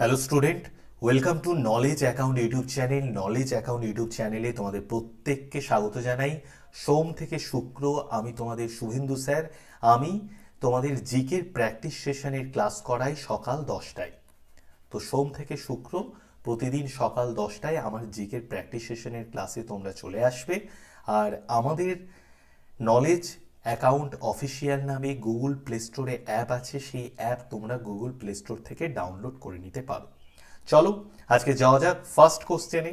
Hello student welcome to Knowledge Account YouTube channel Knowledge Account YouTube চ্যানেলে তোমাদের প্রত্যেককে স্বাগত জানাই। সোম থেকে শুক্র আমি তোমাদের শুভেন্দু স্যার। আমি তোমাদের জিকের প্র্যাকটিস সেশনের ক্লাস করাই সকাল দশটায়। তো সোম থেকে শুক্র প্রতিদিন সকাল দশটায় আমার জিকের প্র্যাকটিস সেশনের ক্লাসে তোমরা চলে আসবে। আর আমাদের নলেজ অ্যাকাউন্ট অফিসিয়াল নামে গুগল প্লে স্টোরে অ্যাপ আছে, সেই অ্যাপ তোমরা গুগল প্লে স্টোর থেকে ডাউনলোড করে নিতে পারো। চলো, আজকে যাওয়া যাক ফার্স্ট কোশ্চেনে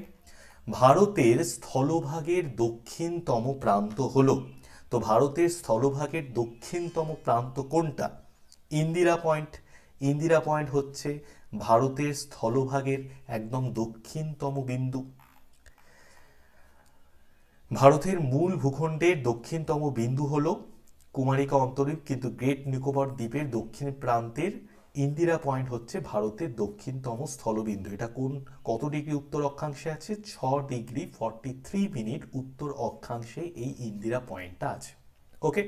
ভারতের স্থলভাগের দক্ষিণতম প্রান্ত হলো, তো ভারতের স্থলভাগের দক্ষিণতম প্রান্ত কোনটা? ইন্দিরা পয়েন্ট। ইন্দিরা পয়েন্ট হচ্ছে ভারতের স্থলভাগের একদম দক্ষিণতম বিন্দু। ভারতের মূল ভূখণ্ডের দক্ষিণতম বিন্দু হল কুমারিকা অন্তরীপ, কিন্তু গ্রেট নিকোবর দ্বীপের দক্ষিণ প্রান্তের ইন্দিরা পয়েন্ট হচ্ছে ভারতের দক্ষিণতম স্থলবিন্দু। এটা কোন, কত ডিগ্রি উত্তর অক্ষাংশে আছে? ছ ডিগ্রি ফর্টি থ্রি মিনিট উত্তর অক্ষাংশে এই ইন্দিরা পয়েন্টটা আছে। ওকে?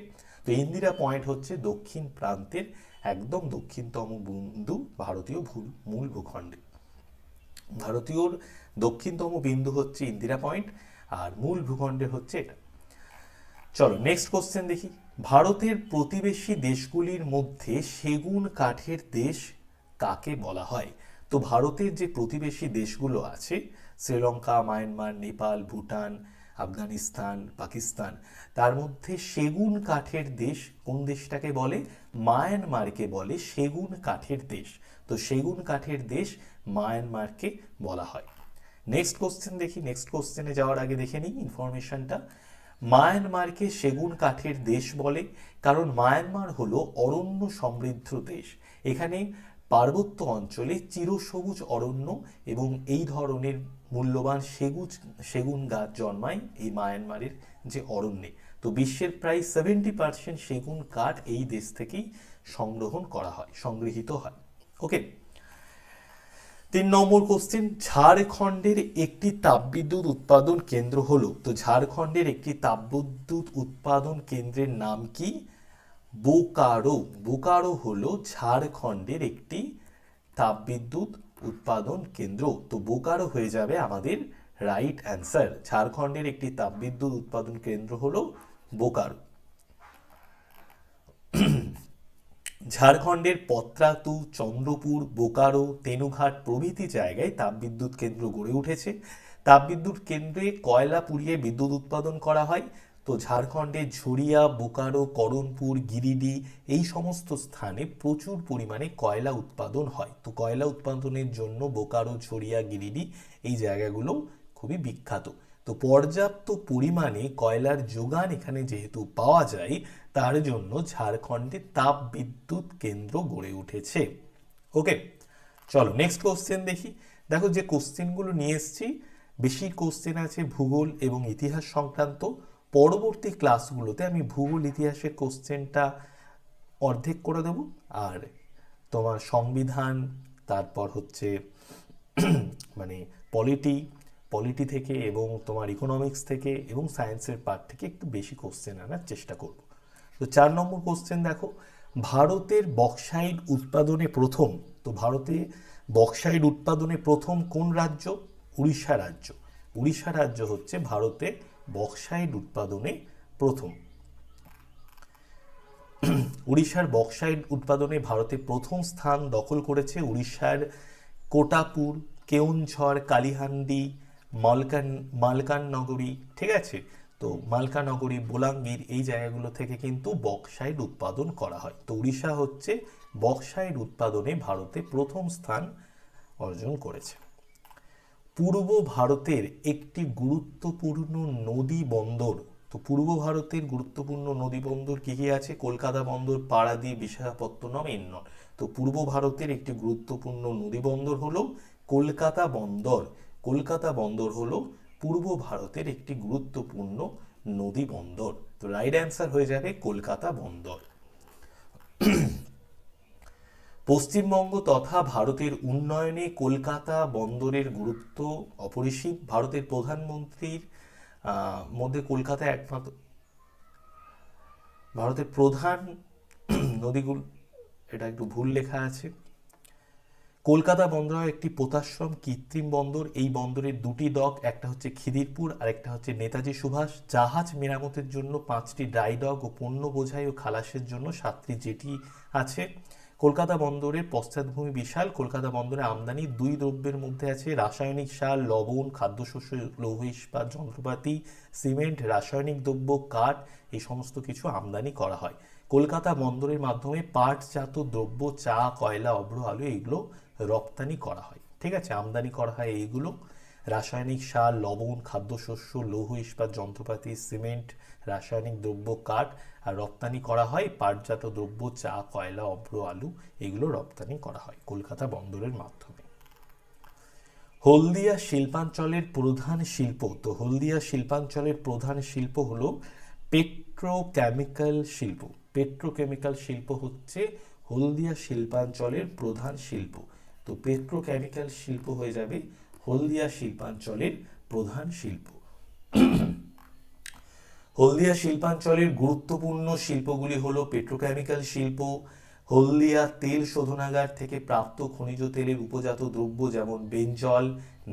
তো ইন্দিরা পয়েন্ট হচ্ছে দক্ষিণ প্রান্তের একদম দক্ষিণতম বিন্দু ভারতীয় মূল ভূখণ্ডে। ভারতীয়র দক্ষিণতম বিন্দু হচ্ছে ইন্দিরা পয়েন্ট। আর মূল ভূখণ্ডের হচ্ছে এটা। চলো নেক্সট কোশ্চেন দেখি। ভারতের প্রতিবেশী দেশগুলির মধ্যে সেগুন কাঠের দেশ কাকে বলা হয়? তো ভারতের যে প্রতিবেশী দেশগুলো আছে, শ্রীলঙ্কা, মায়ানমার, নেপাল, ভুটান, আফগানিস্তান, পাকিস্তান, তার মধ্যে সেগুন কাঠের দেশ কোন দেশটাকে বলে? মায়ানমারকে বলে সেগুন কাঠের দেশ। তো সেগুন কাঠের দেশ মায়ানমারকে বলা হয়। নেক্সট কোশ্চেন দেখি নেক্সট কোশ্চেনে যাওয়ার আগে দেখে নিই ইনফরমেশনটা মায়ানমারকে সেগুন কাঠের দেশ বলে, কারণ মায়ানমার হলো অরণ্য সমৃদ্ধ দেশ। এখানে পার্বত্য অঞ্চলে চিরসবুজ অরণ্য এবং এই ধরনের মূল্যবান সেগুজ, সেগুন গাছ জন্মায় এই মায়ানমারের যে অরণ্যে। তো বিশ্বের প্রায় সেভেন্টি পার্সেন্ট সেগুন কাঠ এই দেশ থেকেই সংগ্রহণ করা হয়, সংগৃহীত হয়। ওকে তিন নম্বর কোশ্চেন ঝাড়খণ্ডের একটি তাপবিদ্যুৎ উৎপাদন কেন্দ্র হলো। তো ঝাড়খণ্ডের একটি তাপবিদ্যুৎ উৎপাদন কেন্দ্রের নাম কি? বোকারো। বোকারো হলো ঝাড়খণ্ডের একটি তাপবিদ্যুৎ উৎপাদন কেন্দ্র। তো বোকারো হয়ে যাবে আমাদের রাইট অ্যান্সার ঝাড়খণ্ডের একটি তাপবিদ্যুৎ উৎপাদন কেন্দ্র হলো বোকারো। ঝাড়খণ্ডের পত্রাতু, চন্দ্রপুর, বোকারো, তেনুঘাট প্রভৃতি জায়গায় তাপবিদ্যুৎ কেন্দ্র গড়ে উঠেছে। তাপবিদ্যুৎ কেন্দ্রে কয়লা পুড়িয়ে বিদ্যুৎ উৎপাদন করা হয়। তো ঝাড়খণ্ডে ঝুড়িয়া বোকারো করণপুর গিরিডি এই সমস্ত স্থানে প্রচুর পরিমাণে কয়লা উৎপাদন হয়। তো কয়লা উৎপাদনের জন্য বোকারো ঝুড়িয়া গিরিডি এই জায়গাগুলো খুবই বিখ্যাত। তো পর্যাপ্ত পরিমাণে কয়লার যোগান এখানে যেহেতু পাওয়া যায় তার জন্য ঝাড়খণ্ডে তাপ বিদ্যুৎ কেন্দ্র গড়ে উঠেছে। ওকে, চলো নেক্সট কোশ্চেন দেখি। দেখো যে কোশ্চেনগুলো নিয়ে এসেছি, বেশি কোশ্চেন আছে ভূগোল এবং ইতিহাস সংক্রান্ত। পরবর্তী ক্লাসগুলোতে আমি ভূগোল, ইতিহাসের কোশ্চেনটা অর্ধেক করে দেব। আর তোমার সংবিধান, তারপর হচ্ছে মানে পলিটি পলিটি থেকে এবং তোমার ইকোনমিক্স থেকে এবং সায়েন্সের পার্ট থেকে একটু বেশি কোশ্চেন আনার চেষ্টা করব। তো চার নম্বর কোশ্চেন দেখো, ভারতের বক্সাইড উৎপাদনে প্রথম, তো ভারতে বক্সাইড উৎপাদনে প্রথম কোন রাজ্য? উড়িষ্যা রাজ্য। উড়িষ্যা রাজ্য হচ্ছে ভারতে বক্সাইড উৎপাদনে প্রথম। উড়িষ্যার বক্সাইড উৎপাদনে ভারতে প্রথম স্থান দখল করেছে উড়িষ্যার কোটাপুর কেউনঝড় কালিহান্ডি, মালকান, মালকাননগরী, ঠিক আছে? তো মালকানগরী, বোলাঙ্গীর এই জায়গাগুলো থেকে কিন্তু বক্সাইড উৎপাদন করা হয়। তো উড়িষ্যা হচ্ছে বক্সাইড উৎপাদনে ভারতে প্রথম স্থান অর্জন করেছে। পূর্ব ভারতের একটি গুরুত্বপূর্ণ নদী বন্দর, তো পূর্ব ভারতের গুরুত্বপূর্ণ নদী বন্দর কি কি আছে? কলকাতা বন্দর, পারাদ্বীপ, বিশাখাপত্তনম এন্নর তো পূর্ব ভারতের একটি গুরুত্বপূর্ণ নদী বন্দর হলো কলকাতা বন্দর। কলকাতা বন্দর হলো পূর্ব ভারতের একটি গুরুত্বপূর্ণ নদী বন্দর। তো রাইট অ্যান্সার হয়ে যাবে কলকাতা বন্দর। পশ্চিমবঙ্গ তথা ভারতের উন্নয়নে কলকাতা বন্দরের গুরুত্ব অপরিসীম। ভারতের প্রধানমন্ত্রীর মধ্যে কলকাতা একমাত্র, ভারতের প্রধান নদীগুলো, এটা একটু ভুল লেখা আছে। কলকাতা বন্দর একটি পোতাশ্রম কৃত্রিম বন্দর। এই বন্দরের দুটি ডক, একটা হচ্ছে খিদিরপুর আর একটা হচ্ছে নেতাজি সুভাষ। জাহাজ মেরামতের জন্য পাঁচটি ড্রাই ডক ও পণ্য বোঝাই ও খালাসের জন্য সাতটি জেটি আছে। কলকাতা বন্দরের পশ্চাৎভূমি বিশাল। কলকাতা বন্দরে আমদানি দুই দ্রব্যের মধ্যে আছে রাসায়নিক সার, লবণ, খাদ্যশস্য, লৌহ ইস্পাত যন্ত্রপাতি, সিমেন্ট, রাসায়নিক দ্রব্য, কাঠ, এই সমস্ত কিছু আমদানি করা হয়। কলকাতা বন্দরের মাধ্যমে পাটজাত দ্রব্য, চা, কয়লা, অভ্র আলু, এইগুলো রপ্তানি করা হয়। ঠিক আছে? আমদানি করা হয় এইগুলো। রাসায়নিক সার, লবণ, খাদ্যশস্য, লৌহ ইস্পাত, যন্ত্রপাতি, সিমেন্ট, রাসায়নিক দ্রব্য, কাঠ আর রপ্তানি করা হয়। পাটজাত দ্রব্য, চা, কয়লা অভ্র আলু এগুলো রপ্তানি করা হয় কলকাতা বন্দরের মাধ্যমে। হলদিয়া শিল্পাঞ্চলের প্রধান শিল্প তো হলদিয়া শিল্পাঞ্চলের প্রধান শিল্প হলো পেট্রোকেমিক্যাল শিল্প। পেট্রোকেমিক্যাল শিল্প হচ্ছে হলদিয়া শিল্পাঞ্চলের প্রধান শিল্প। তো পেট্রোকেমিক্যাল শিল্প হয়ে যাবে হলদিয়া শিল্পাঞ্চলের প্রধান শিল্প। হলদিয়া শিল্পাঞ্চলের গুরুত্বপূর্ণ শিল্পগুলি হলো পেট্রোকেমিক্যাল শিল্প, হলদিয়া তেল শোধনাগার থেকে প্রাপ্ত খনিজ তেলের উপজাত দ্রব্য যেমন benzol,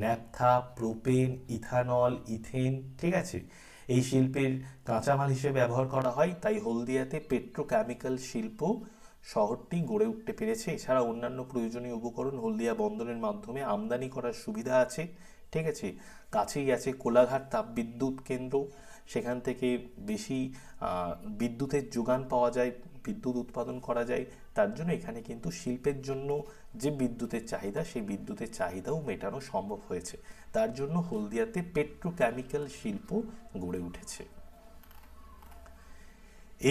naphtha, propane, ethanol, ethane, ঠিক আছে? এই শিল্পের কাঁচামাল হিসেবে ব্যবহার করা হয়, তাই হলদিয়াতে পেট্রোকেমিক্যাল শিল্প শহরটি গড়ে উঠতে পেরেছে। এছাড়া অন্যান্য প্রয়োজনীয় উপকরণ হলদিয়া বন্দরের মাধ্যমে আমদানি করার সুবিধা আছে, ঠিক আছে? কাছেই আছে কোলাঘাট তাপবিদ্যুৎ কেন্দ্র। সেখান থেকে বেশি বিদ্যুতের যোগান পাওয়া যায়, বিদ্যুৎ উৎপাদন করা যায়। তার জন্য এখানে কিন্তু শিল্পের জন্য যে বিদ্যুতের চাহিদা, সেই বিদ্যুতের চাহিদাও মেটানো সম্ভব হয়েছে। তার জন্য হলদিয়াতে পেট্রোকেমিক্যাল শিল্প গড়ে উঠেছে।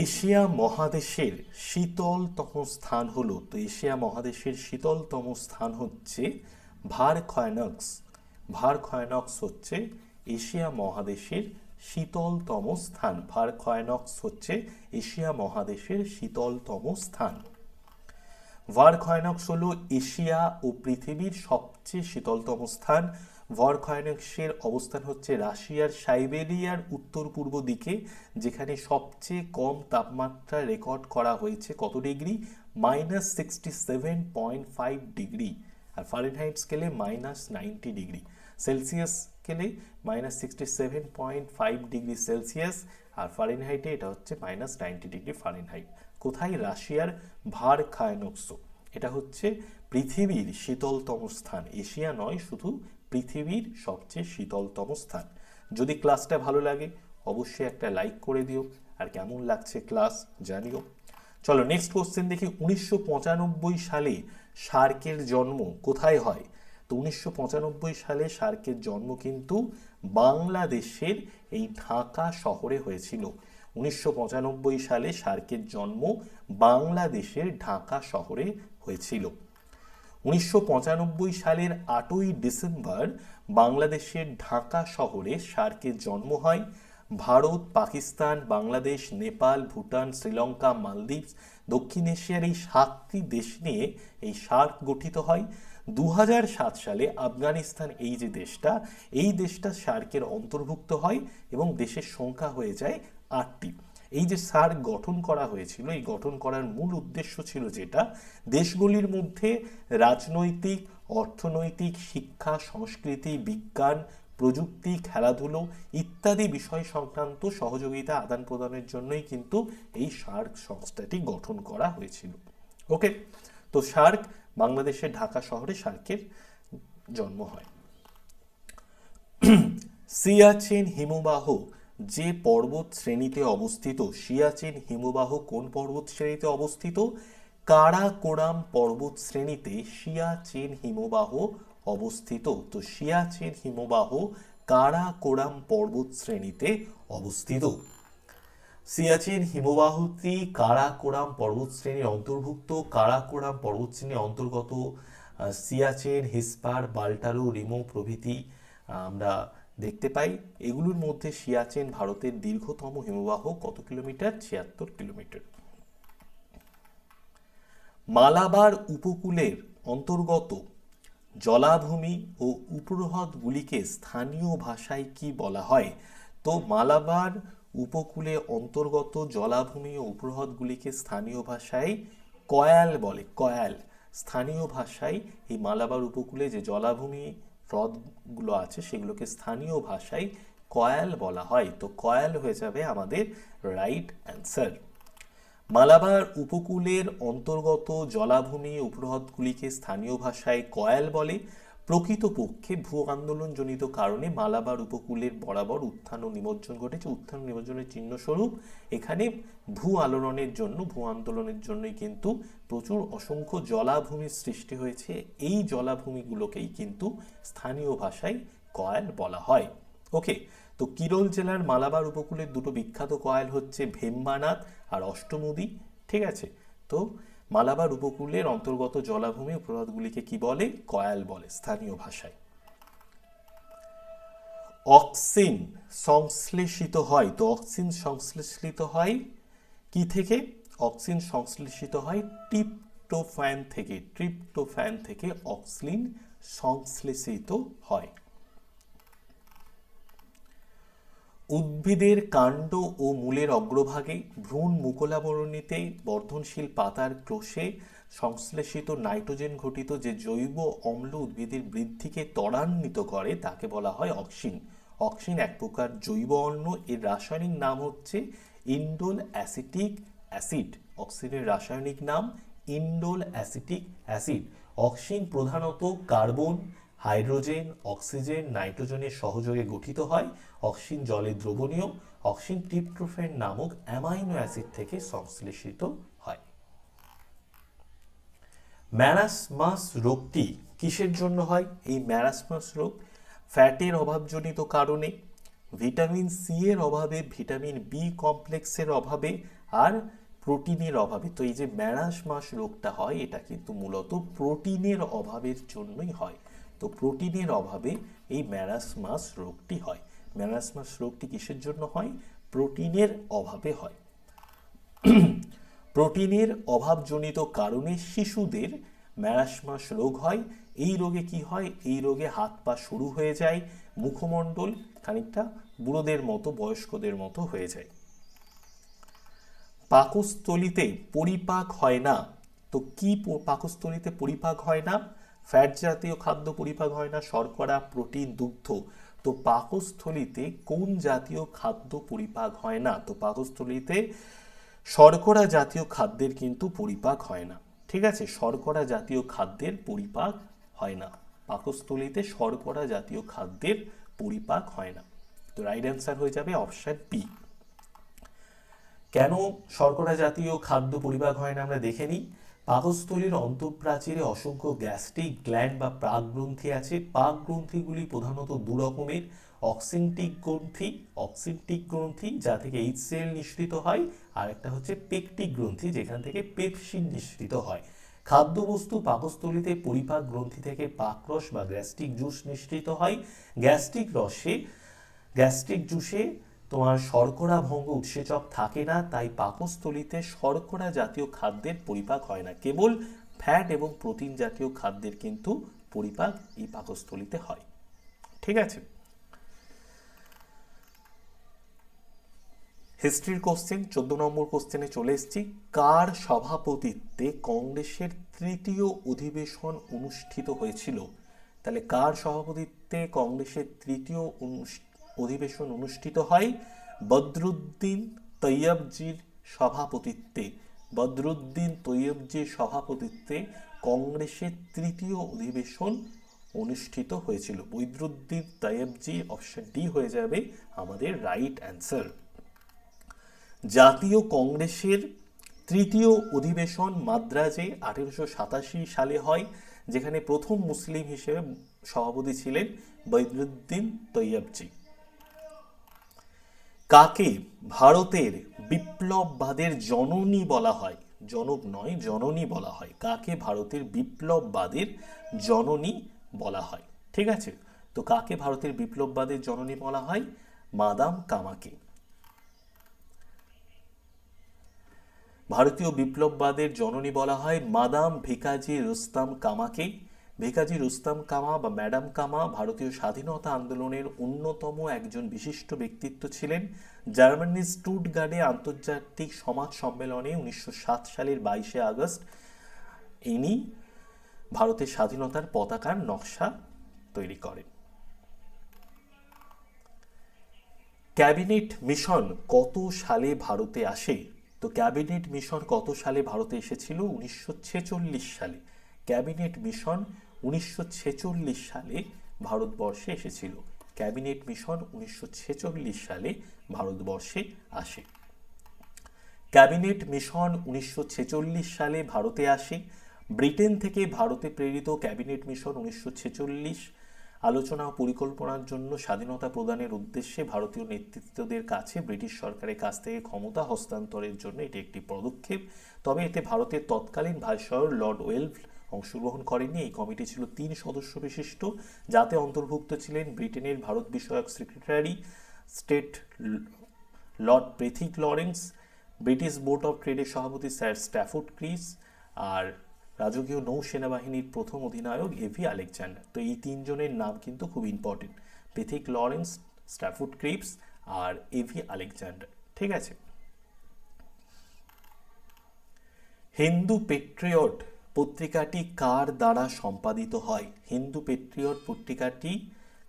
এশিয়া মহাদেশের শীতলতম স্থান হলো, তো এশিয়া মহাদেশের শীতলতম স্থান হচ্ছে ভারখয়নক্স। ভারখয়নক্স হচ্ছে এশিয়া মহাদেশের শীতলতম স্থান। ভারখয়নক্স হচ্ছে এশিয়া মহাদেশের শীতলতম স্থান। ভারখয়নক্স হল এশিয়া ও পৃথিবীর সবচেয়ে শীতলতম স্থান। ভারখয়নক্সের অবস্থান হচ্ছে রাশিয়ার সাইবেরিয়ার উত্তর পূর্ব দিকে, যেখানে সবচেয়ে কম তাপমাত্রা রেকর্ড করা হয়েছে কত degree? Minus sixty seven point five degree আর ফারেনহাইট স্কেলে মাইনাস নাইনটি ডিগ্রি। সেলসিয়াস স্কেলে minus sixty seven point five degree Celsius আর ফারেনহাইটে এটা হচ্ছে মাইনাস নাইনটি ডিগ্রি ফারেনহাইট। কোথায়? রাশিয়ার ভার খায়নক্স এটা হচ্ছে পৃথিবীর শীতলতম স্থান। এশিয়া নয়, শুধু পৃথিবীর সবচেয়ে শীতলতম স্থান। যদি ক্লাসটা ভালো লাগে, অবশ্যই একটা লাইক করে দিও। আর কেমন লাগছে ক্লাস, জানিও। চলো নেক্সট কোশ্চেন দেখি। উনিশশো পঁচানব্বই সালে সার্কের জন্ম কোথায় হয়? তো উনিশশো পঁচানব্বই সালে সার্কের জন্ম কিন্তু বাংলাদেশের এই ঢাকা শহরে হয়েছিল। উনিশশো পঁচানব্বই সালে সার্কের জন্ম বাংলাদেশের ঢাকা শহরে হয়েছিল। উনিশশো পঁচানব্বই সালের আটই ডিসেম্বর বাংলাদেশের ঢাকা শহরে সার্কের জন্ম হয়। ভারত, পাকিস্তান, বাংলাদেশ, নেপাল, ভুটান, শ্রীলঙ্কা, মালদ্বীপ, দক্ষিণ এশিয়ার এই সাতটি দেশ নিয়ে এই সার্ক গঠিত হয়। দু সালে আফগানিস্তান এই যে দেশটা, এই দেশটা সার্কের অন্তর্ভুক্ত হয় এবং দেশের সংখ্যা হয়ে যায় আটটি। এই যে সার্ক গঠন করা হয়েছিল, এই গঠন করার মূল উদ্দেশ্য ছিল যেটা, দেশগুলির মধ্যে রাজনৈতিক, অর্থনৈতিক, শিক্ষা, সংস্কৃতি, বিজ্ঞান, প্রযুক্তি, খেলাধুলো ইত্যাদি বিষয় সংক্রান্ত সহযোগিতা আদান প্রদানের জন্যই কিন্তু এই সার্ক সংস্থাটি গঠন করা হয়েছিল। ওকে, তো সার্ক বাংলাদেশের ঢাকা শহরে সার্কের জন্ম হয়। সিয়াচেন হিমবাহ যে পর্বত শ্রেণীতে অবস্থিত সিয়াচেন হিমবাহ কোন পর্বত শ্রেণীতে অবস্থিত? কারাকোরাম পর্বত শ্রেণীতে সিয়াচেন হিমবাহ অবস্থিত। তো সিয়াচেন হিমবাহ কারাকোরাম পর্বত শ্রেণীতে অবস্থিত। সিয়াচেন হিমবাহটি কারাকোরাম পর্বতশ্রেণীর অন্তর্ভুক্ত। কারাকোরাম পর্বতশ্রেণীর অন্তর্গত সিয়াচেন হিসপার, বাল্টারো, রিমো প্রভৃতি আমরা দেখতে পাই, এগুলোর মধ্যে সিয়াচেন ভারতের দীর্ঘতম হিমবাহ কত কিলোমিটার? ছিয়াত্তর কিলোমিটার। মালাবার উপকূলের অন্তর্গত জলাভূমি ও উপহ্রদগুলিকে স্থানীয় ভাষায় কি বলা হয়? তো মালাবার উপকূলে অন্তর্গত জলাভূমি ও উপহ্রদগুলিকে স্থানীয় ভাষায় কয়াল বলে। কয়াল, স্থানীয় ভাষায় এই মালাবার উপকূলে যে জলাভূমি হ্রদগুলো আছে, সেগুলোকে স্থানীয় ভাষায় কয়াল বলা হয়। তো কয়াল হয়ে যাবে আমাদের রাইট অ্যান্সার মালাবার উপকূলের অন্তর্গত জলাভূমি উপহ্রদগুলিকে স্থানীয় ভাষায় কয়াল বলে। প্রকৃতপক্ষে ভূ আন্দোলনজনিত কারণে মালাবার উপকূলের বরাবর উত্থান ও নিমজ্জন ঘটেছে। উত্থান ও নিমজ্জনের চিহ্নস্বরূপ এখানে ভূ আলোড়নের জন্য, ভূ আন্দোলনের জন্যই কিন্তু প্রচুর অসংখ্য জলাভূমির সৃষ্টি হয়েছে। এই জলাভূমিগুলোকেই কিন্তু স্থানীয় ভাষায় কয়াল বলা হয়। ওকে, তো কিরল জেলার মালাবার উপকূলের দুটো বিখ্যাত কয়াল হচ্ছে ভেম্বানাথ আর অষ্টমুদি, ঠিক আছে? তো মালাবার উপকূলের অন্তর্গত জলাভূমি উপহ্রদগুলিকে কি বলে? কয়াল বলে, স্থানীয় ভাষায়। অক্সিন সংশ্লেষিত হয়। তো অক্সিন সংশ্লেষিত হয় কি থেকে? অক্সিন সংশ্লেষিত হয় ট্রিপ্টোফ্যান থেকে। ট্রিপ্টোফ্যান থেকে অক্সিন সংশ্লেষিত হয়। উদ্ভিদের কাণ্ড ও মূলের অগ্রভাগে ভ্রূণ মুকুলাবরণীতে বর্ধনশীল পাতার ক্লোশে সংশ্লেষিত নাইট্রোজেন ঘটিত যে জৈব অম্ল উদ্ভিদের বৃদ্ধিকে ত্বরান্বিত করে, তাকে বলা হয় অক্সিন। অক্সিন এক প্রকার জৈব অন্য এর রাসায়নিক নাম হচ্ছে ইন্ডোল অ্যাসিটিক অ্যাসিড। অক্সিনের রাসায়নিক নাম ইন্ডোল অ্যাসিটিক অ্যাসিড। অক্সিন প্রধানত কার্বন হাইড্রোজেন, অক্সিজেন, নাইট্রোজেনের সহযোগে গঠিত হয়। অক্সিন জলে দ্রবণীয়। অক্সিন ট্রিপ্টোফ্যান নামক অ্যামাইনো অ্যাসিড থেকে সংশ্লেষিত হয়। ম্যারাসমাস রোগটি কিসের জন্য হয়? এই ম্যারাসমাস রোগ ফ্যাটের অভাবজনিত কারণে, ভিটামিন সি এর অভাবে, ভিটামিন বি কমপ্লেক্সের অভাবে আর প্রোটিনের অভাবে। তো এই যে ম্যারাসমাস রোগটা হয়, এটা কিন্তু মূলত প্রোটিনের অভাবের জন্যই হয়। তো প্রোটিনের অভাবে এই ম্যারাসমাস রোগটি হয়। ম্যারাসমাস রোগটি কিসের জন্য হয়? প্রোটিনের অভাবে হয়। প্রোটিনের অভাবজনিত কারণে শিশুদের ম্যারাসমাস রোগ হয়। এই রোগে কি হয়? এই রোগে হাত পা শুরু হয়ে যায়, মুখমণ্ডল খানিকটা বুড়োদের মতো, বয়স্কদের মতো হয়ে যায়। পাকস্থলিতে পরিপাক হয় না। তো কি পাকস্থলিতে পরিপাক হয় না? ফ্যাট জাতীয় খাদ্য পরিপাক হয় না, শর্করা, প্রোটিন, দুগ্ধ। তো পাকস্থলিতে কোন জাতীয় খাদ্য পরিপাক হয় না? তো পাকস্থলিতে শর্করা জাতীয় খাদ্যের কিন্তু পরিপাক হয় না। ঠিক আছে? শর্করা জাতীয় খাদ্যের পরিপাক হয় না। পাকস্থলিতে শর্করা জাতীয় খাদ্যের পরিপাক হয় না। তো রাইট অ্যান্সার হয়ে যাবে অপশন পি কেন শর্করা জাতীয় খাদ্য পরিপাক হয় না আমরা দেখে নিই? পাকস্থলীর অন্তঃপ্রাচীরে অসংখ্য গ্যাস্ট্রিক গ্ল্যান্ড বা প্রাক গ্রন্থি আছে। পাক গ্রন্থিগুলি প্রধানত দু রকমের, অক্সিনটিক গ্রন্থি অক্সিনটিক গ্রন্থি, যা থেকে এইচসিএল নিঃসৃত হয়, আর একটা হচ্ছে পেকটিক গ্রন্থি, যেখান থেকে পেপসিন নিঃসৃত হয়। খাদ্যবস্তু পাকস্থলীতে পরিপাক গ্রন্থি থেকে পাকরস বা গ্যাস্ট্রিক জুস নিঃসৃত হয়। গ্যাস্ট্রিক রসে, গ্যাস্ট্রিক জুসে তোমার শর্করা ভঙ্গ উৎসেচক থাকে না, তাই পাকস্থলিতে শর্করা জাতীয় খাদ্যের পরিপাক হয় না। কেবল ফ্যাট এবং প্রোটিন জাতীয় খাদ্যের কিন্তু পরিপাক এই পাকস্থলিতে হয়। ঠিক আছে? হিস্ট্রির কোশ্চেন চোদ্দ নম্বর কোশ্চেনে চলে এসেছি। কার সভাপতিত্বে কংগ্রেসের তৃতীয় অধিবেশন অনুষ্ঠিত হয়েছিল? তাহলে কার সভাপতিত্বে কংগ্রেসের তৃতীয় অধিবেশন অনুষ্ঠিত হয় বদরুদ্দিন তৈয়বজির সভাপতিত্বে। বদরুদ্দিন তৈয়বজির সভাপতিত্বে কংগ্রেসের তৃতীয় অধিবেশন অনুষ্ঠিত হয়েছিল। বৈদ্রুদ্দিন তৈয়বজি অপশন ডি হয়ে যাবে আমাদের রাইট অ্যান্সার জাতীয় কংগ্রেসের তৃতীয় অধিবেশন মাদ্রাজে আঠেরোশো সাতাশি সালে হয়, যেখানে প্রথম মুসলিম হিসেবে সভাপতি ছিলেন বৈদ্রুদ্দিন তৈয়বজি। কাকে ভারতের বিপ্লববাদের জননী বলা হয়? জনক নয়, জননী বলা হয়। কাকে ভারতের বিপ্লববাদের জননী বলা হয়? ঠিক আছে? তো কাকে ভারতের বিপ্লববাদের জননী বলা হয়? মাদাম কামাকে। ভারতীয় বিপ্লববাদের জননী বলা হয় মাদাম ভিকাজি রুস্তাম কামাকে। ভিকাজি রুস্তাম কামা বা ম্যাডাম কামা ভারতীয় স্বাধীনতা আন্দোলনের অন্যতম একজন বিশিষ্ট ব্যক্তিত্ব ছিলেন জার্মানির স্টুটগার্ডে আন্তর্জাতিক সমাজ সম্মেলনে উনিশশো সাত সালের বাইশে আগস্ট। ইনি ভারতের স্বাধীনতার পতাকার নকশা তৈরি করেন। ক্যাবিনেট মিশন কত সালে ভারতে আসে? তো ক্যাবিনেট মিশন কত সালে ভারতে এসেছিল? উনিশশো ছেচল্লিশ সালে। ক্যাবিনেট মিশন উনিশশো ছেচল্লিশ সালে ভারতবর্ষে এসেছিল। ক্যাবিনেট মিশন উনিশশো ছেচল্লিশ সালে ভারতবর্ষে আসে। ক্যাবিনেট মিশন উনিশশো ছেচল্লিশ সালে ভারতে আসে। ব্রিটেন থেকে ভারতে প্রেরিত ক্যাবিনেট মিশন উনিশশো ছেচল্লিশ আলোচনা ও পরিকল্পনার জন্য স্বাধীনতা প্রদানের উদ্দেশ্যে ভারতীয় নেতৃত্বদের কাছে ব্রিটিশ সরকারের কাছ থেকে ক্ষমতা হস্তান্তরের জন্য এটি একটি পদক্ষেপ। তবে এতে ভারতের তৎকালীন ভাইসরয় লর্ড ওয়েলভ অংশগ্রহণ করেননি। এই কমিটি ছিল তিন সদস্য বিশিষ্ট, যাতে অন্তর্ভুক্ত ছিলেন ব্রিটেনের ভারত বিষয়ক secretary, state Lord Pethick Lawrence, British Board of ট্রেডের সভাপতি স্যার স্ট্যাফোর্ড ক্রিস আর রাজকীয় নৌ সেনাবাহিনীর প্রথম অধিনায়ক এভি আলেকজান্ডার। তো এই তিনজনের নাম কিন্তু খুব important Pethick Lawrence, Stafford Cripps আর এভি আলেকজান্ডার। ঠিক আছে? হিন্দু পেট্রিয়ট পত্রিকাটি কার দ্বারা সম্পাদিত হয়? হিন্দু পেট্রিয়ট পত্রিকাটি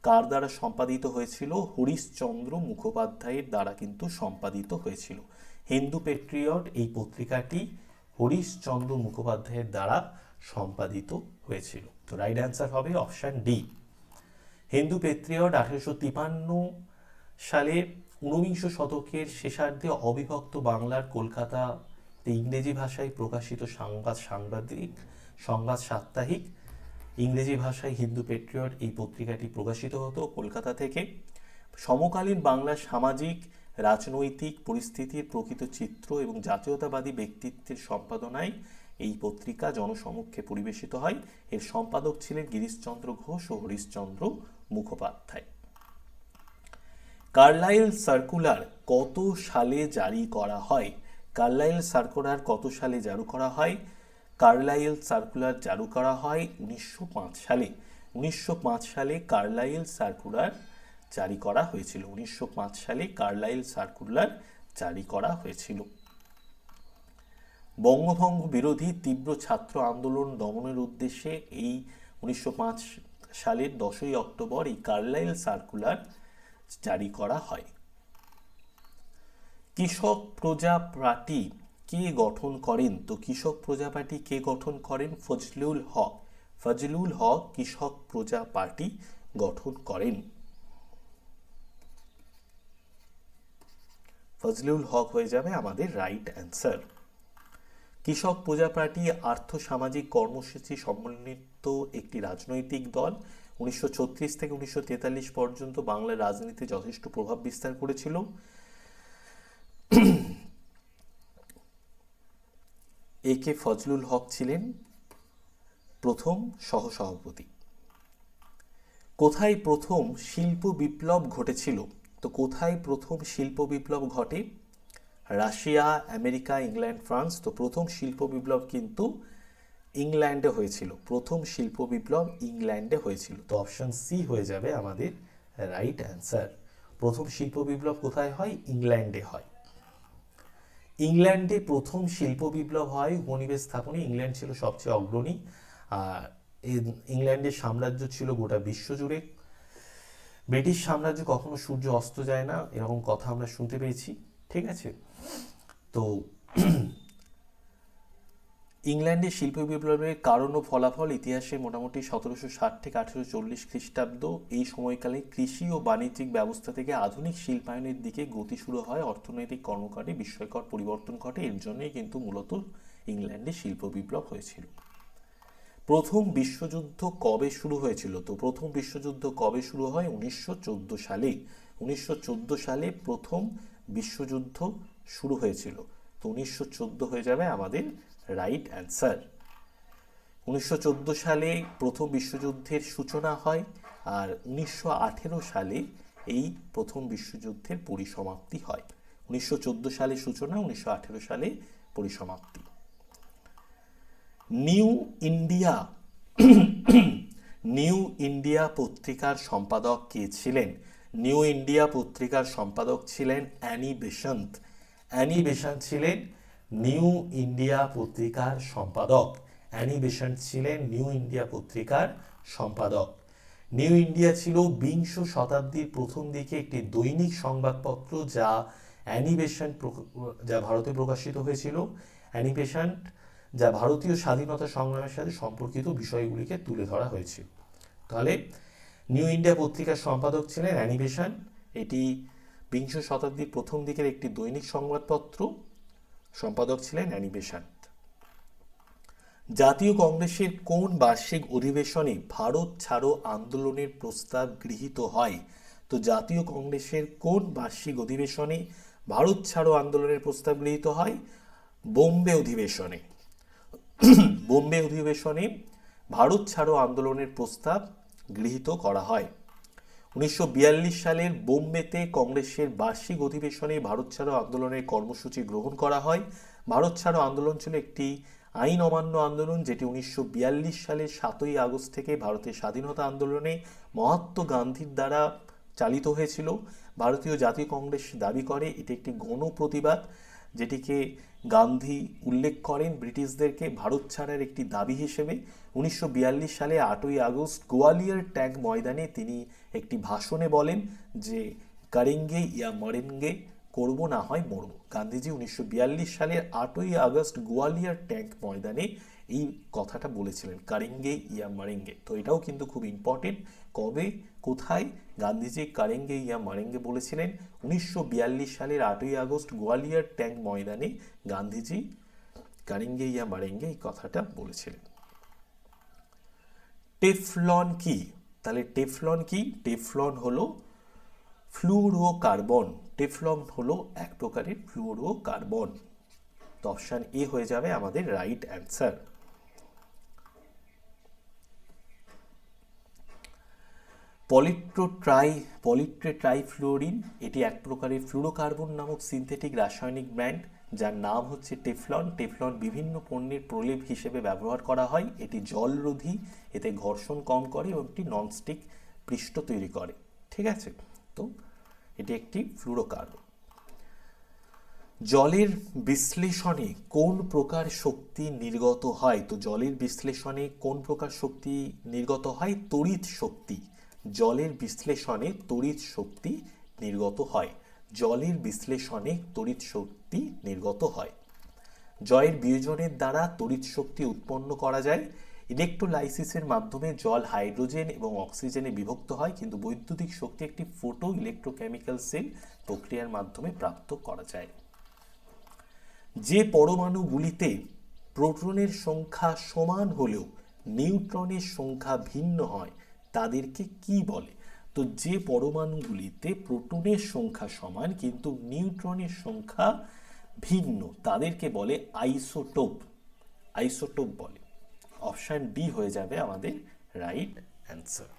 কার দ্বারা সম্পাদিত হয়েছিল? হরিশচন্দ্র মুখোপাধ্যায়ের দ্বারা কিন্তু সম্পাদিত হয়েছিল। হিন্দু পেট্রিয়ট এই পত্রিকাটি হরিশচন্দ্র মুখোপাধ্যায়ের দ্বারা সম্পাদিত হয়েছিল। তো রাইট অ্যান্সার হবে অপশান ডি হিন্দু পেট্রিয়ট আঠেরোশো তিপান্ন সালে ঊনবিংশ শতকের শেষার্ধে অবিভক্ত বাংলার কলকাতা ইংরেজি ভাষায় প্রকাশিত সংবাদ সাংবাদিক, সংবাদ সাপ্তাহিক, ইংরেজি ভাষায় হিন্দু পেট্রিয়ট এই পত্রিকাটি প্রকাশিত হতো কলকাতা থেকে। সমকালীন বাংলার সামাজিক, রাজনৈতিক পরিস্থিতির প্রকৃত চিত্র এবং জাতীয়তাবাদী ব্যক্তিত্বের সম্পাদনায় এই পত্রিকা জনসমক্ষে পরিবেশিত হয়। এর সম্পাদক ছিলেন গিরিশচন্দ্র ঘোষ ও হরিশচন্দ্র মুখোপাধ্যায়। কার্লাইল সার্কুলার কত সালে জারি করা হয়? কার্লাইল সার্কুলার কত সালে জারি করা হয়? কার্লাইল সার্কুলার জারি করা হয় উনিশশো পাঁচ সালে। উনিশশো পাঁচ সালে কার্লাইল সার্কুলার জারি করা হয়েছিল। উনিশশো পাঁচ সালে কার্লাইল সার্কুলার জারি করা হয়েছিল। বঙ্গভঙ্গ বিরোধী তীব্র ছাত্র আন্দোলন দমনের উদ্দেশ্যে এই উনিশশো পাঁচ সালের দশই অক্টোবর এই কার্লাইল সার্কুলার জারি করা হয়। কৃষক প্রজা পার্টি কে গঠন করেন? তো কৃষক প্রজাপার্টি কে গঠন করেন? ফজলুল হক। ফজলুল হক কৃষক প্রজা পার্টি গঠন করেন। ফজলুল হক হয়ে যাবে আমাদের রাইট অ্যান্সার কৃষক প্রজা পার্টি আর্থ সামাজিক কর্মসূচি সম্বন্ধিত একটি রাজনৈতিক দল। উনিশশো ছত্রিশ থেকে উনিশশো তেতাল্লিশ পর্যন্ত বাংলার রাজনীতিতে যথেষ্ট প্রভাব বিস্তার করেছিল। এ কে ফজলুল হক ছিলেন প্রথম সহসভাপতি। কোথায় প্রথম শিল্প বিপ্লব ঘটেছিল? তো কোথায় প্রথম শিল্প বিপ্লব ঘটে? রাশিয়া, আমেরিকা, ইংল্যান্ড, ফ্রান্স, তো প্রথম শিল্প বিপ্লব কিন্তু ইংল্যান্ডে হয়েছিল। প্রথম শিল্প বিপ্লব ইংল্যান্ডে হয়েছিল। তো অপশন সি হয়ে যাবে আমাদের রাইট অ্যান্সার প্রথম শিল্প বিপ্লব কোথায় হয়? ইংল্যান্ডে হয়। ইংল্যান্ডে প্রথম শিল্প বিপ্লব হয়, উপনিবেশ স্থাপনে। ইংল্যান্ড ছিল সবচেয়ে অগ্রণী। ইংল্যান্ডের সাম্রাজ্য ছিল গোটা বিশ্বজুড়ে ব্রিটিশ সাম্রাজ্য কখনো সূর্য অস্ত যায় না, এরকম কথা আমরা শুনতে পেয়েছি, ঠিক আছে? তো ইংল্যান্ডে শিল্প বিপ্লবের কারণ ও ফলাফল ইতিহাসে মোটামুটি সতেরোশো ষাট থেকে আঠেরোশো চল্লিশ খ্রিস্টাব্দ এই সময়কালে কৃষি ও বাণিজ্যিক ব্যবস্থা থেকে আধুনিক শিল্পায়নের দিকে গতি শুরু হয়। অর্থনৈতিক কর্মকাণ্ডে বিস্ময়কর পরিবর্তন ঘটে। এর জন্যই কিন্তু মূলত ইংল্যান্ডে শিল্প বিপ্লব হয়েছিল। প্রথম বিশ্বযুদ্ধ কবে শুরু হয়েছিল? তো প্রথম বিশ্বযুদ্ধ কবে শুরু হয়? উনিশশো চোদ্দ সালে উনিশশো চোদ্দ সালে প্রথম বিশ্বযুদ্ধ শুরু হয়েছিল। তো উনিশশো চোদ্দ হয়ে যাবে আমাদের রাইট অ্যান্সার। উনিশশো চোদ্দ সালে প্রথম বিশ্বযুদ্ধের সূচনা হয় আর উনিশশো সালে এই প্রথম বিশ্বযুদ্ধের পরিসমাপ্তি হয়। উনিশশো সালে সূচনা, উনিশশো সালে পরিসমাপ্তি। নিউ ইন্ডিয়া নিউ ইন্ডিয়া পত্রিকার সম্পাদক কে ছিলেন? নিউ ইন্ডিয়া পত্রিকার সম্পাদক ছিলেন অ্যানি বেসন্ত অ্যানি বেসন্ত ছিলেন নিউ ইন্ডিয়া পত্রিকার সম্পাদক। অ্যানি ছিলেন নিউ ইন্ডিয়া পত্রিকার সম্পাদক। নিউ ইন্ডিয়া ছিল বিংশ শতাব্দীর প্রথম দিকে একটি দৈনিক সংবাদপত্র যা অ্যানি বেসান্ট প্রক- যা ভারতে প্রকাশিত হয়েছিল। অ্যানি যা ভারতীয় স্বাধীনতা সংগ্রামের সাথে সম্পর্কিত বিষয়গুলিকে তুলে ধরা হয়েছিল তাহলে নিউ ইন্ডিয়া পত্রিকার সম্পাদক ছিলেন অ্যানি বেসান্ট এটি বিংশ শতাব্দীর প্রথম দিকের একটি দৈনিক সংবাদপত্র। সম্পাদক ছিলেন অ্যানি বেসান্ট জাতীয় কংগ্রেসের কোন বার্ষিক অধিবেশনে ভারত ছাড়ো আন্দোলনের প্রস্তাব গৃহীত হয়? তো জাতীয় কংগ্রেসের কোন বার্ষিক অধিবেশনে ভারত ছাড়ো আন্দোলনের প্রস্তাব গৃহীত হয়? বোম্বে অধিবেশনে। বোম্বে অধিবেশনে ভারত ছাড়ো আন্দোলনের প্রস্তাব গৃহীত করা হয়। উনিশশো বিয়াল্লিশ সালের বোম্বেতে কংগ্রেসের বার্ষিক অধিবেশনে ভারত ছাড়ো আন্দোলনের কর্মসূচি গ্রহণ করা হয়। ভারত ছাড়ো আন্দোলন ছিল একটি আইন অমান্য আন্দোলন, যেটি উনিশশো বিয়াল্লিশ সালের সাতই আগস্ট থেকে ভারতের স্বাধীনতা আন্দোলনে মহাত্মা গান্ধীর দ্বারা চালিত হয়েছিল। ভারতীয় জাতীয় কংগ্রেস দাবি করে, এটি একটি গণপ্রতিবাদ, যেটিকে গান্ধী উল্লেখ করেন ব্রিটিশদেরকে ভারত ছাড়ার একটি দাবি হিসেবে। উনিশশো বিয়াল্লিশ সালে আটই আগস্ট গোয়ালিয়র ট্যাগ ময়দানে তিনি একটি ভাষণে বলেন যে, কারেঙ্গে ইয়া মরেঙ্গে, করব না হয় মরব। গান্ধীজি উনিশশো সালের আটই আগস্ট গোয়ালিয়র ট্যাঙ্ক ময়দানে এই কথাটা বলেছিলেন, কারেঙ্গে ইয়া মারেঙ্গে। তো এটাও কিন্তু খুব ইম্পর্টেন্ট কবে, কোথায় গান্ধীজি কারেঙ্গে ইয়া মারেঙ্গে বলেছিলেন, উনিশশো বিয়াল্লিশ সালের আটই আগস্ট গোয়ালিয়র ট্যাঙ্ক ময়দানে গান্ধীজি কারেঙ্গে ইয়া মারেঙ্গে এই কথাটা বলেছিলেন। টেফলন কি? তাহলে টেফলন কি? টেফলন হলো ফ্লুরোকার্বন। টেফলন হলো এক প্রকারের ফ্লুরোকার্বন। তো অপশান এ হয়ে যাবে আমাদের রাইট অ্যান্সার। পলিট্রোট্রাই পলিট্রেট্রাইফ্লোরিন, এটি এক প্রকারের ফ্লুরোকার্বন নামক সিনথেটিক রাসায়নিক ব্র্যান্ড, যার নাম হচ্ছে টেফলন। টেফলন বিভিন্ন পণ্যের প্রলেপ হিসেবে ব্যবহার করা হয়। এটি জলরোধী, এতে ঘর্ষণ কম করে এবং একটি ননস্টিক পৃষ্ঠ তৈরি করে। ঠিক আছে? তো, এটি একটি ফ্লুরোকার্বন। জলের বিশ্লেষণে কোন প্রকার শক্তি নির্গত হয়? তো, জলের বিশ্লেষণে কোন প্রকার শক্তি নির্গত হয়? তড়িৎ শক্তি। জলের বিশ্লেষণে তড়িৎ শক্তি নির্গত হয়। জলের বিশ্লেষণে তড়িৎ শক্তি নির্গত হয়। জয়ের বিয়োজনের দ্বারা তড়িৎ শক্তি উৎপন্ন করা যায়। ইলেকট্রোলাইসিসের মাধ্যমে জল হাইড্রোজেন এবং অক্সিজেনে বিভক্ত হয়, কিন্তু বৈদ্যুতিক শক্তি একটি ফোটো ইলেকট্রোকেমিক্যাল সেল প্রক্রিয়ার মাধ্যমে প্রাপ্ত করা যায়। যে পরমাণুগুলিতে প্রোটনের সংখ্যা সমান হলেও নিউট্রনের সংখ্যা ভিন্ন হয় তাদেরকে কি বলে? তো যে পরমাণুগুলিতে প্রোটনের সংখ্যা সমান, কিন্তু নিউট্রনের সংখ্যা ভিন্ন, তাদেরকে বলে আইসোটোপ। আইসোটোপ বলে। অপশান ডি হয়ে যাবে আমাদের রাইট অ্যান্সার।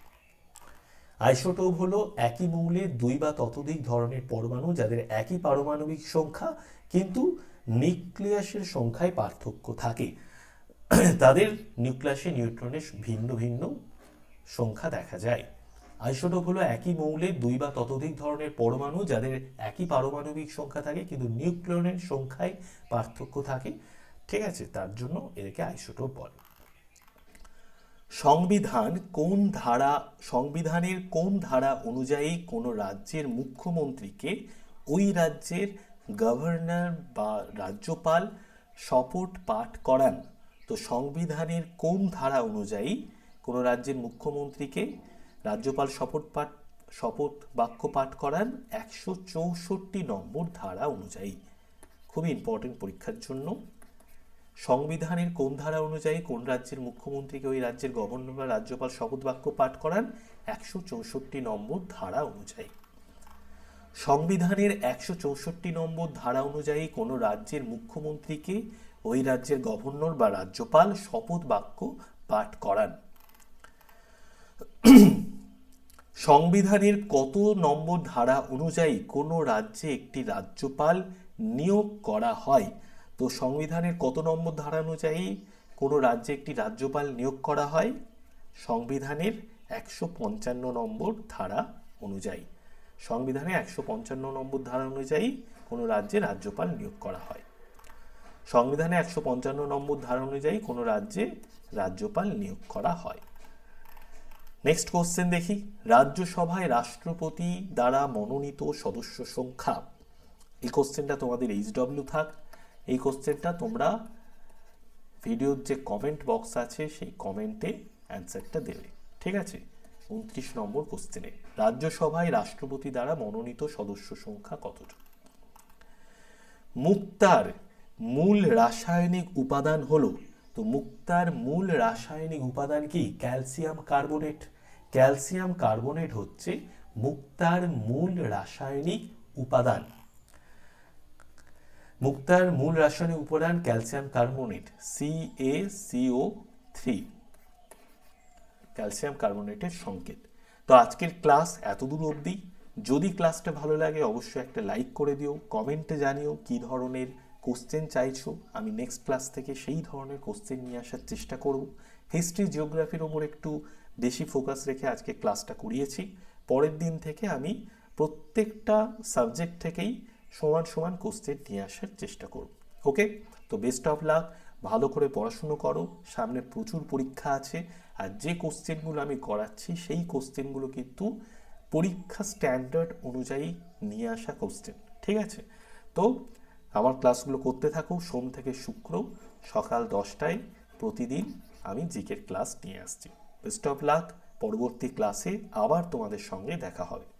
আইসোটোপ হলো একই মৌলের দুই বা ততোধিক ধরনের পরমাণু যাদের একই পারমাণবিক সংখ্যা, কিন্তু নিউক্লিয়াসের সংখ্যায় পার্থক্য থাকে। তাদের নিউক্লিয়াসে নিউট্রনের ভিন্ন ভিন্ন সংখ্যা দেখা যায়। আইসোটোপ হলো একই মৌলের দুই বা ততোধিক ধরনের পরমাণু যাদের একই পারমাণবিক সংখ্যা থাকে, কিন্তু নিউক্লিয়নের সংখ্যায় পার্থক্য থাকে। ঠিক আছে, তার জন্য এদেরকে আইসোটোপ বলে। সংবিধান কোন ধারা, সংবিধানের কোন ধারা অনুযায়ী কোনো রাজ্যের মুখ্যমন্ত্রীকে ওই রাজ্যের গভর্নর বা রাজ্যপাল শপথ পাঠ করান? তো সংবিধানের কোন ধারা অনুযায়ী কোনো রাজ্যের মুখ্যমন্ত্রীকে রাজ্যপাল শপথ পাঠ, শপথ বাক্য পাঠ করান একশো চৌষট্টি নম্বর ধারা অনুযায়ী। খুবই ইম্পর্টেন্ট পরীক্ষার জন্য। সংবিধানের কোন ধারা অনুযায়ী কোন রাজ্যের মুখ্যমন্ত্রীকে ওই রাজ্যের গভর্নর বা রাজ্যপাল শপথ বাক্য পাঠ করান একশো চৌষট্টি নম্বর ধারা অনুযায়ী। সংবিধানের একশো চৌষট্টি নম্বর ধারা অনুযায়ী কোনো রাজ্যের মুখ্যমন্ত্রীকে ওই রাজ্যের গভর্নর বা রাজ্যপাল শপথ বাক্য পাঠ করান। সংবিধানের কত নম্বর ধারা অনুযায়ী কোনো রাজ্যে একটি রাজ্যপাল নিয়োগ করা হয়? তো সংবিধানের কত নম্বর ধারা অনুযায়ী কোনো রাজ্যে একটি রাজ্যপাল নিয়োগ করা হয়? সংবিধানের একশো পঞ্চান্ন নম্বর ধারা অনুযায়ী। সংবিধানে একশো পঞ্চান্ন নম্বর ধারা অনুযায়ী কোনো রাজ্যে রাজ্যপাল নিয়োগ করা হয়। সংবিধানে একশো পঞ্চান্ন নম্বর ধারা অনুযায়ী কোনো রাজ্যে রাজ্যপাল নিয়োগ করা হয়। নেক্সট কোশ্চেন দেখি। রাজ্যসভায় রাষ্ট্রপতি দ্বারা মনোনীত সদস্য সংখ্যা। এই কোশ্চেনটা তোমাদের এইচ এইচডব্লিউ থাক। এই কোশ্চেনটা তোমরা ভিডিওর যে কমেন্ট বক্স আছে, সেই কমেন্টে অ্যান্সারটা দেবে। ঠিক আছে? উনত্রিশ নম্বর কোশ্চেনে রাজ্যসভায় রাষ্ট্রপতি দ্বারা মনোনীত সদস্য সংখ্যা কতটা? মুক্তার মূল রাসায়নিক উপাদান হলো, তো মুক্তার মূল রাসায়নিক উপাদান কি? ক্যালসিয়াম কার্বনেট ক্যালসিয়াম কার্বনেট হচ্ছে মুক্তার মূল রাসায়নিক উপাদান। মুক্তার মূল রাসায়নিক উপাদান calcium carbonate C A CO three calcium কার্বনেটের সংকেত। তো আজকের ক্লাস এতদূর অবধি। যদি ক্লাসটা ভালো লাগে, অবশ্যই একটা লাইক করে দিও, কমেন্টে জানিও কি ধরনের কোশ্চেন চাইছো। আমি নেক্সট ক্লাস থেকে সেই ধরনের কোশ্চেন নিয়ে আসার চেষ্টা করব। হিস্ট্রি, জিওগ্রাফির ওপর একটু বেশি ফোকাস রেখে আজকে ক্লাসটা করিয়েছি। পরের দিন থেকে আমি প্রত্যেকটা সাবজেক্ট থেকেই সমান সমান কোশ্চেন নিয়ে আসার চেষ্টা করব। ওকে তো বেস্ট অফ লাক ভালো করে পড়াশুনো করো, সামনে প্রচুর পরীক্ষা আছে, আর যে কোশ্চেনগুলো আমি করাচ্ছি, সেই কোশ্চেনগুলো কিন্তু পরীক্ষা স্ট্যান্ডার্ড অনুযায়ী নিয়ে আসা কোশ্চেন ঠিক আছে? তো আমার ক্লাসগুলো করতে থাকো, সোম থেকে শুক্র সকাল দশটায় প্রতিদিন আমি জিকের ক্লাস নিয়ে আসছি। বেস্ট অফ লাক পরবর্তী ক্লাসে আবার তোমাদের সঙ্গে দেখা হবে।